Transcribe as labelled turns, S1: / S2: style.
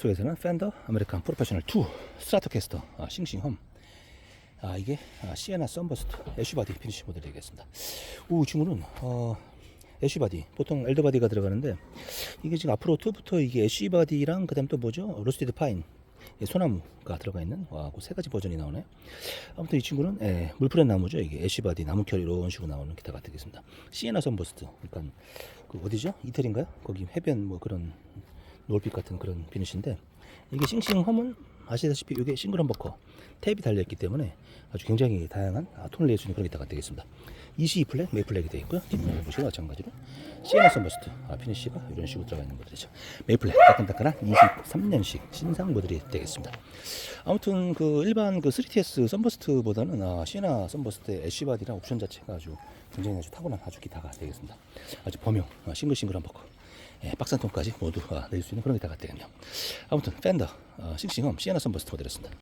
S1: 속에서는 팬더 아메리칸 프로페셔널 2 스트라토캐스터 아, 싱싱홈 아 이게 아, 시에나 썬버스트 애쉬바디 피니시 모델이 되겠습니다 오 친구는 어, 애쉬바디 보통 엘더바디가 들어가는데 이게 지금 앞으로 2부터 이게 애쉬바디랑 그 다음 또 뭐죠 로스티드 파인 예, 소나무가 들어가 있는 와, 그세 가지 버전이 나오네. 아무튼 이 친구는 예, 물프렌 나무죠. 이게 애쉬바디 나무결 이런 식으로 나오는 기타가 되겠습니다. 시에나 선버스트. 그러니까 그 어디죠? 이태리인가요? 거기 해변 뭐 그런 노을빛 같은 그런 비니시인데 이게 싱싱함은 아시다시피 이게 싱글 험버커 탭이 달려있기 때문에 아주 굉장히 다양한 아, 톤을 내주는 그런 기타가 되겠습니다. 22 플랫, 메이플렉이 되어 있고요. 뒷면을 보시고 마찬가지로 시에나 선버스트 아, 피니시가 이런 식으로 들어가 있는 모델이죠. 메이플렉 따끈따끈한 23년식 신상 모델이 되겠습니다. 아무튼 그 일반 그 3TS 선버스트보다는 아, 시에나 선버스트의 애쉬바디랑 옵션 자체가 아주 굉장히 아주 타고난 아주 기타가 되겠습니다. 아주 범용 아, 싱글싱글한 버커 예, 박산통까지 모두 아, 낼수 있는 그런 기타가 되겠네요. 아무튼 팬더 어, 싱싱엄 시에나 선버스트 모델이었습니다.